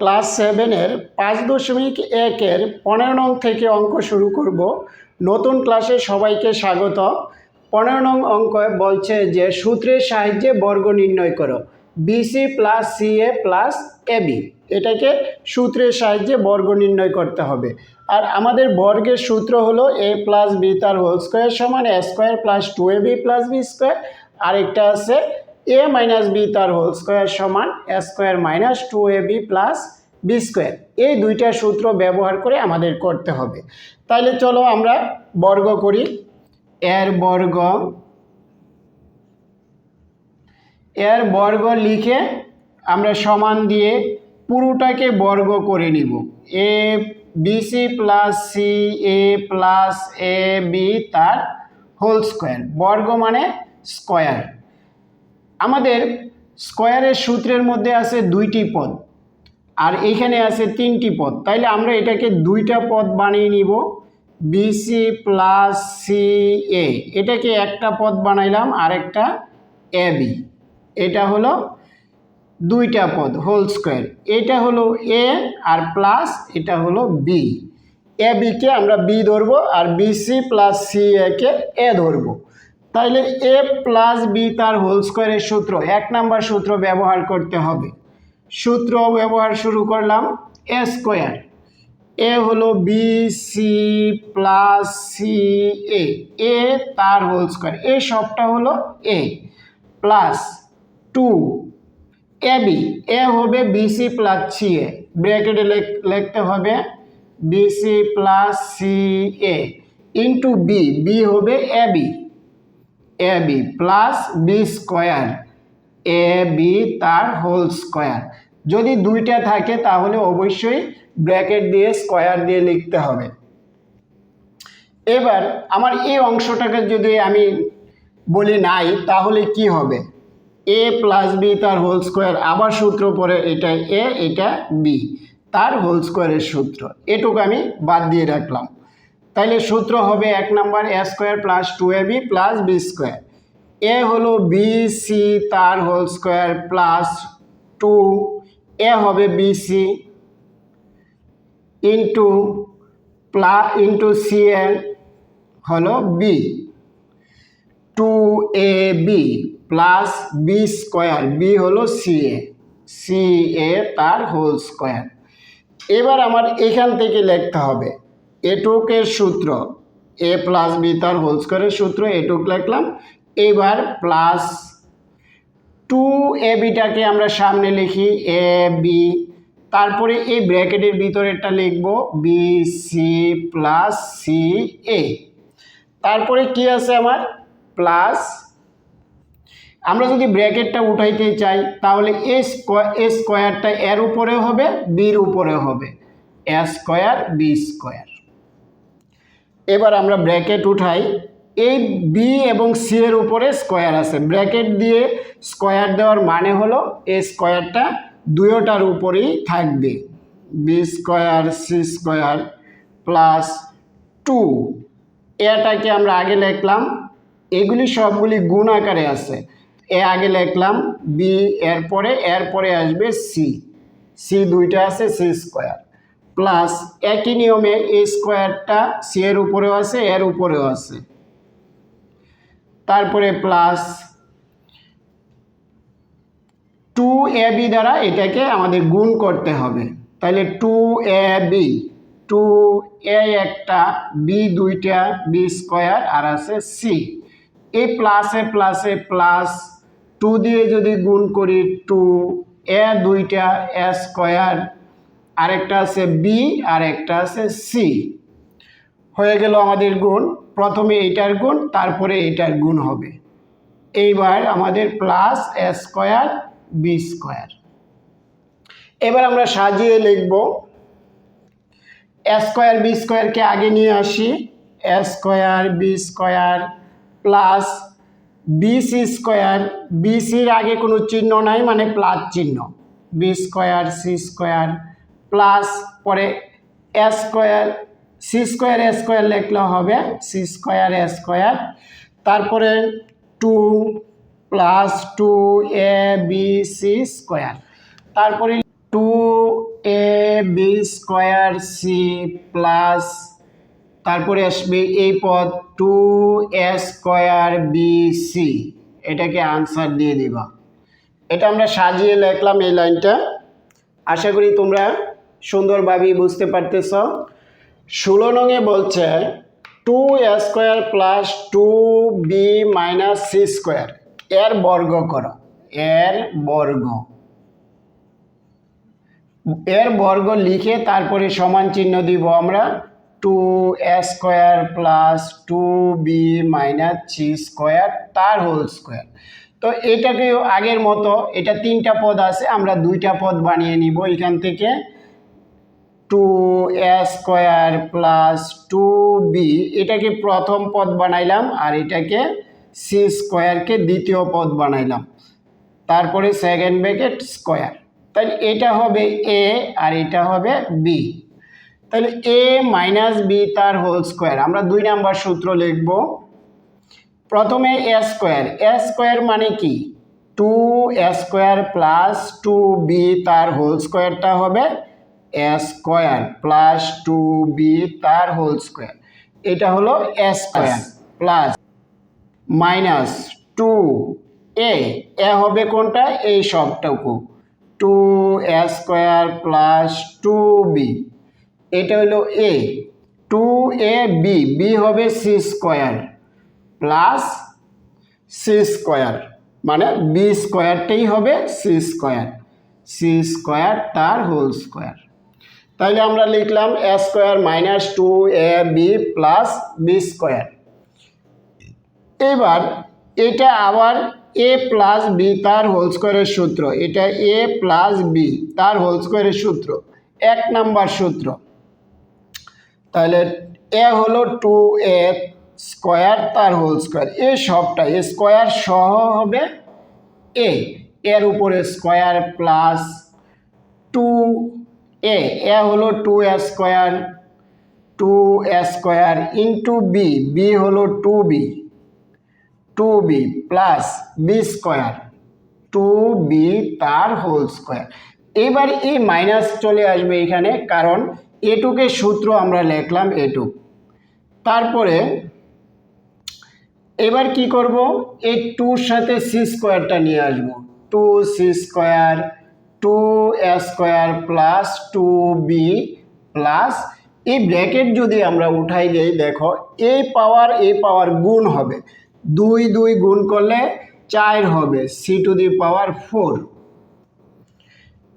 Class সেভেনের পাঁচ দশমিক একের পনেরো নং থেকে অঙ্ক শুরু করব। নতুন ক্লাসে সবাইকে স্বাগত। পনেরো নং অঙ্ক বলছে যে সূত্রের সাহায্যে বর্গ নির্ণয় করো। BC plus C A plus AB. এটাকে সূত্রের সাহায্যে বর্গ নির্ণয় করতে হবে। আর আমাদের বর্গের সূত্র হলো এ প্লাস বি তার হোল স্কোয়ার সমান A square plus two A B plus B square. আরেকটা আছে এ মাইনাস বি তার হোল স্কোয়ার সমান A square minus two A B plus B square এই দুইটা সূত্র ব্যবহার করে আমাদের করতে হবে। তাহলে চলো আমরা বর্গ করি। এর বর্গ এর বর্গ লিখে আমরা সমান দিয়ে পুরোটাকে বর্গ করে নিব। A BC plus C A plus A B তার হোল স্কোয়ার বর্গ মানে স্কোয়ার আমাদের স্কোয়ারের সূত্রের মধ্যে আছে দুইটি পদ, আর এইখানে আছে তিনটি পদ। তাইলে আমরা এটাকে দুইটা পদ বানিয়ে নিব বিসি প্লাস সি এ এটাকে একটা পদ বানাইলাম, আর একটা এ বি এটা হলো দুইটা পদ হোল স্কোয়ার এটা হলো এ আর প্লাস এটা হলো বি এ বিকে আমরা বি ধরবো, আর বিসি প্লাস সি একে এ ধরবো। তাইলে এ প্লাস বি তার হোল স্কোয়ারের সূত্র, এক নাম্বার সূত্র ব্যবহার করতে হবে। সূত্র ব্যবহার শুরু করলাম এ স্কোয়ার। এ হলো B, C plus C, A. A তার হোল স্কোয়ার। এ সবটা হলো A plus two. A B, A হবে বিসি প্লাস সি এ। ব্র্যাকেটে লিখতে হবে BC plus C A. Into B B হবে A B. A B plus B square A B তার whole square যদি দুইটা থাকে, তাহলে অবশ্যই ব্র্যাকেট দিয়ে স্কোয়ার দিয়ে লিখতে হবে। এবার আমার এই অংশটাকে যদি আমি বলি নাই, তাহলে কি হবে? এ প্লাস বি তার হোল স্কোয়ার আবার সূত্র পরে এটা এ এটা বি তার হোল স্কোয়ারের সূত্র। এটুকু আমি বাদ দিয়ে রাখলাম। তাইলে সূত্র হবে এক number A square plus two A B plus B square. A হলো বি, সি, তার whole square plus two. A হবে B, C into plus, into C A হলো B. Two A B plus B square, B হলো C A. C A তার whole square. এবার আমার এখান থেকে লিখতে হবে। এটুকের সূত্র, এ প্লাস বি তার হোল স্কোয়ারের সূত্র, এটুক লিখলাম। এবার প্লাস টু এ বিটাকে আমরা সামনে লিখি এ বি তারপরে এই ব্র্যাকেটের ভিতরেরটা লিখব B C plus C A তারপরে কি আছে আমার? প্লাস আমরা যদি ব্র্যাকেটটা উঠাইতে চাই, তাহলে এ স্কোয়ার এ স্কোয়ারটা এর উপরে হবে বির উপরে হবে। এ স্কোয়ার বি স্কোয়ার এবার আমরা ব্র্যাকেট উঠাই। এই বি এবং সি এর উপরে স্কোয়ার আছে। ব্র্যাকেট দিয়ে স্কোয়ার দেওয়ার মানে হলো এই স্কোয়ারটা দুয়োটার উপরেই থাকবে। B square C square plus two. এটাকে আমরা আগে লিখলাম। এগুলি সবগুলি গুণ আকারে আছে। এ আগে লিখলাম বি এর পরে এর পরে আসবে সি সি দুইটা আছে সি স্কোয়ার। প্লাস একই নিয়মে এ স্কোয়ারটা সি এর উপরেও আছে, এর উপরেও আছে। তারপরে প্লাস টু এ বি দ্বারা এটাকে আমাদের গুণ করতে হবে। তাহলে two A B two A একটা বি দুইটা বি স্কোয়ার, আর আছে সি এই প্লাসে প্লাসে প্লাস টু দিয়ে যদি গুণ করি টু এ দুইটা এ স্কোয়ার আরেকটা আছে বি আর একটা আছে সি হয়ে গেল আমাদের গুণ। প্রথমে এইটার গুণ, তারপরে এইটার গুণ হবে। এইবার আমাদের plus A square B square এবার আমরা সাজিয়ে লিখব। এ স্কোয়ার বি স্কোয়ারকে আগে নিয়ে আসি। A square B square plus BC square বিসির আগে কোনো চিহ্ন নাই মানে প্লাস চিহ্ন। B square C square plus পরে A square, C square, A square লিখলে হবে সি স্কোয়ার, এ স্কোয়ার। তারপরে two plus two A B C square. তারপরে two A B square C plus, তারপরে আসবে এই পদ two A square B C. এটাকে আনসার দিয়ে দিবা। এটা আমরা সাজিয়ে লিখলাম এই লাইনটা। আশা করি তোমরা সুন্দরভাবেই বুঝতে পারতেছ? ষোলো নঙে বলছে two square plus two B minus C square এর বর্গ করো। এর বর্গ। এর বর্গ লিখে তারপরে সমান চিহ্ন দিব আমরা। Two square plus two B minus C square whole whole square তো এটাকে আগের মতো, এটা তিনটা পদ আছে, আমরা দুইটা পদ বানিয়ে নিব এখান থেকে। Two A square plus two B এটাকে প্রথম পদ বানাইলাম আর এটাকে সি স্কোয়ারকে দ্বিতীয় পদ বানাইলাম। তারপরে সেকেন্ড ব্র্যাকেট স্কোয়ার তাহলে এটা হবে এ আর এটা হবে বি তাহলে এ মাইনাস বি তার হোল স্কোয়ার আমরা দুই নাম্বার সূত্র লিখব। প্রথমে এ স্কোয়ার এ স্কোয়ার মানে কি? Two A square plus two B তার হোল স্কোয়ারটা হবে স্কোয়ার প্লাস টু বি তার হোল স্কোয়ার এটা হলো square plus minus two A A হবে কোনটা? এই সবটুকু। Two square plus two B এটা হলো A two A B B হবে C square plus C square মানে বি স্কোয়ারটাই হবে সি স্কোয়ার সি স্কোয়ার তার হোল স্কোয়ার তাহলে আমরা লিখলাম A square minus two A B plus B square এবার এটা আবার এ প্লাস বি তার হোল স্কোয়ারের সূত্র, এটা এ প্লাস বি তার হোল স্কোয়ারের সূত্র, এক নাম্বার সূত্র। তাহলে এ হলো টু এ স্কোয়ার তার হোল স্কোয়ার এ সবটা স্কোয়ার সহ হবে এ এর উপরে স্কোয়ার প্লাস এ এ হলো two square two square into B B হলো two B two B plus B square two B তার হোল স্কোয়ার এবার এই মাইনাস চলে আসবে এখানে, কারণ এটুকে সূত্র আমরা লিখলাম এটুক তারপরে এবার কি করব? এই টুর সাথে সি স্কোয়ারটা নিয়ে আসব। Two C square two square plus two B plus এই ব্র্যাকেট যদি আমরা উঠাই দেই, দেখো এই পাওয়ার এই পাওয়ার গুণ হবে। দুই দুই গুণ করলে চার হবে C to the power four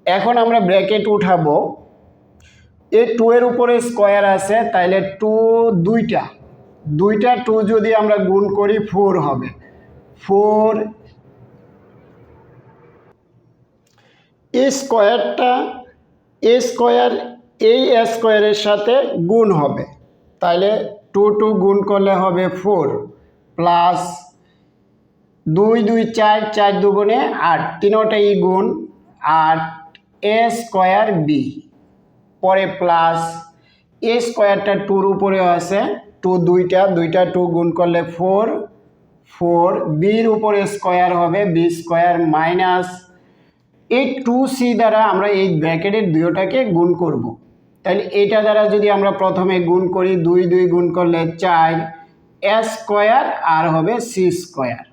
এখন আমরা ব্র্যাকেট উঠাবো। এই টু এর উপরে স্কোয়ার আছে, তাইলে টু দুইটা। দুইটা টু যদি আমরা গুণ করি ফোর হবে। ফোর এই স্কোয়ারটা এ স্কোয়ার এই স্কোয়ারের সাথে গুণ হবে। তাহলে টু টু গুণ করলে হবে ফোর প্লাস দুই দুই চার চার দুগুণে আট। তিনোটাই গুণ আট এ স্কোয়ার বি পরে প্লাস এ স্কোয়ারটা টুর উপরে আছে। টু দুইটা দুইটা টু গুণ করলে ফোর ফোর বির উপরে স্কোয়ার হবে বি স্কোয়ার মাইনাস এই টু সি দ্বারা আমরা এই ব্র্যাকেটের দুইটাকে গুণ করব। তাহলে এটা দ্বারা যদি আমরা প্রথমে গুণ করি, দুই দুই গুণ করলে চার এ স্কোয়ার আর হবে সি স্কোয়ার।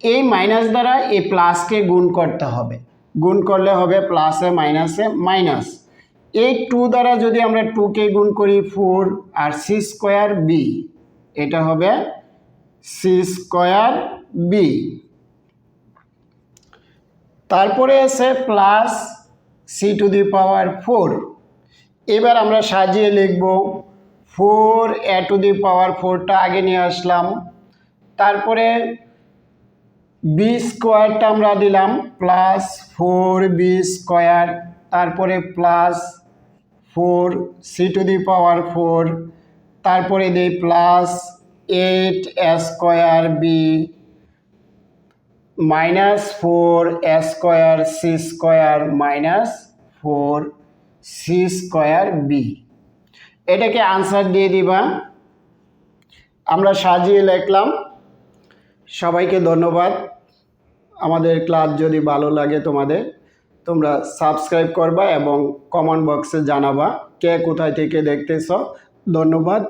এই মাইনাস দ্বারা এই প্লাসকে গুণ করতে হবে। গুণ করলে হবে প্লাসে মাইনাসে মাইনাস এই টু দ্বারা যদি আমরা টুকে গুণ করি ফোর আর সি স্কোয়ার বি এটা হবে সি স্কোয়ার বি তারপরে আছে plus C to the power four এবার আমরা সাজিয়ে লিখব ফোর এ টু দি পাওয়ার ফোরটা আগে নিয়ে আসলাম। তারপরে বি স্কোয়ারটা আমরা দিলাম প্লাস ফোর বি স্কোয়ার তারপরে plus four C to the power four তারপরে দিই plus eight square B minus four square C square minus four C square B এটাকে আনসার দিয়ে দিবা। আমরা সাজিয়ে লিখলাম। সবাইকে ধন্যবাদ। আমাদের ক্লাস যদি ভালো লাগে তোমাদের, তোমরা সাবস্ক্রাইব করবা এবং কমেন্ট বক্সে জানাবা কে কোথায় থেকে দেখতেছ। ধন্যবাদ।